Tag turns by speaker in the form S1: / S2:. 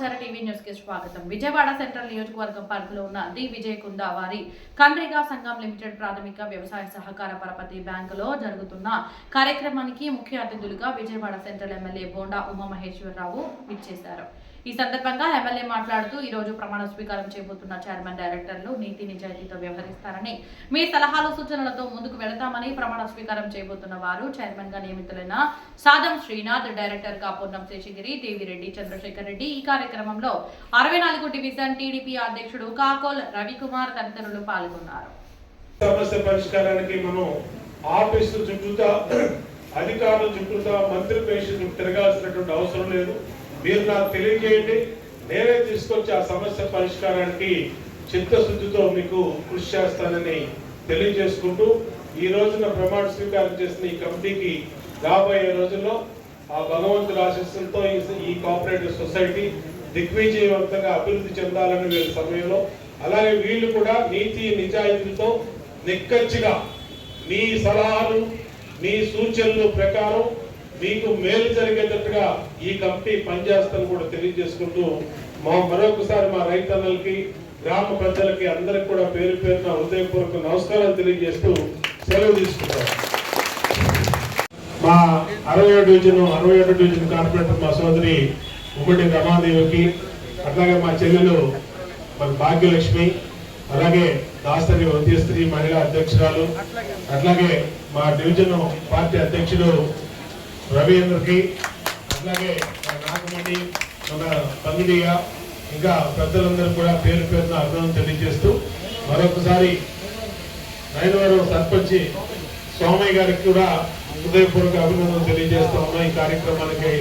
S1: సమాచార టీవీ న్యూస్కి స్వాగతం. విజయవాడ సెంట్రల్ నియోజకవర్గం పరిధిలో ఉన్న డి. విజయ్ కుందా వారి కండ్రిగా సంఘం లిమిటెడ్ ప్రాథమిక వ్యవసాయ సహకార పరపతి బ్యాంకులో జరుగుతున్న కార్యక్రమానికి ముఖ్య అతిథులుగా విజయవాడ సెంట్రల్ ఎమ్మెల్యే బోండా ఉమామహేశ్వరరావు విచ్చేశారు. ఈ సందర్భంగా ఎమ్మెల్యే మాట్లాడుతూ ఈ రోజు ప్రమాణ స్వీకారం చేయబోతున్న చైర్మన్ డైరెక్టర్లు నీతి నిజాయితీతో వ్యవహరిస్తారని. మీ సలహాలు సూచనలతో ముందుకు వెళతామని ప్రమాణ స్వీకారం చేయబోతున్న వారు చైర్మన్గా నియమితులైన సాదం శ్రీనాథ్ డైరెక్టర్గా పూర్ణం శేషగిరి దేవిరెడ్డి చంద్రశేఖర్ రెడ్డి ఈ కార్యక్రమంలో అరవై నాలుగు డివిజన్ టీడీపీ అధ్యక్షుడు కాకోల్ రవికుమార్ తదితరులు పాల్గొన్నారు.
S2: సమస్య పరిష్కారానికి మనం ఆఫీసు చుట్టూతా అధికారుల చుట్టూతా మంత్రి పేషెంట్ తిరగాల్సినటువంటి అవసరం లేదు. మీరు నాకు తెలియజేయండి. నేనే తీసుకొచ్చి ఆ సమస్య పరిష్కారానికి చిత్తశుద్ధితో మీకు కృషి చేస్తానని తెలియజేసుకుంటూ ఈ రోజున ప్రమాణ స్వీకారం చేసిన ఈ కమిటీకి రాబోయే రోజుల్లో ఆ భగవంతుడి ఆశస్సులతో ఈ- కోఆపరేటివ్ సొసైటీ దిగ్విజయవంతంగా అభివృద్ధి చెందాలని వీళ్ళ సమయంలో అలాగే వీళ్ళు కూడా నీతి నిజాయితీతో నిక్కచ్చిగా మీ సలహాలు మీ సూచనలు ప్రకారం మీకు మేలు జరిగేటట్టుగా ఈ కమిటీ పనిచేస్తాను కూడా తెలియజేసుకుంటూ మా మరొకసారి మా రైతన్నలకి గ్రామ ప్రజలకి అందరికి కూడా పేరు పేరున హృదయపూర్వక నమస్కారాలు తెలియజేస్తూ సెలవు తీసుకుంటాం. మా అరవై ఏడు డివిజన్ అరవై ఏడు డివిజన్ కార్పొరేటర్ మా సోదరి ఉమ్మడి రమాదేవికి అట్లాగే మా చెల్లెలు మన భాగ్యలక్ష్మి అలాగే దాసరి స్త్రీ మహిళా అధ్యక్షురాలు అట్లాగే మా డివిజన్ పార్టీ అధ్యక్షుడు రవీంద్రకి అట్లాగే మా నాగమణి మన పంగిడియ ఇంకా పెద్దలందరూ కూడా పేరు పేరున అభినందన తెలియజేస్తూ మరొకసారి నైనవరం సర్పంచి స్వామి గారికి కూడా హృదయపూర్వక అభినందనలు తెలియజేస్తా ఉన్నాం ఈ కార్యక్రమానికి.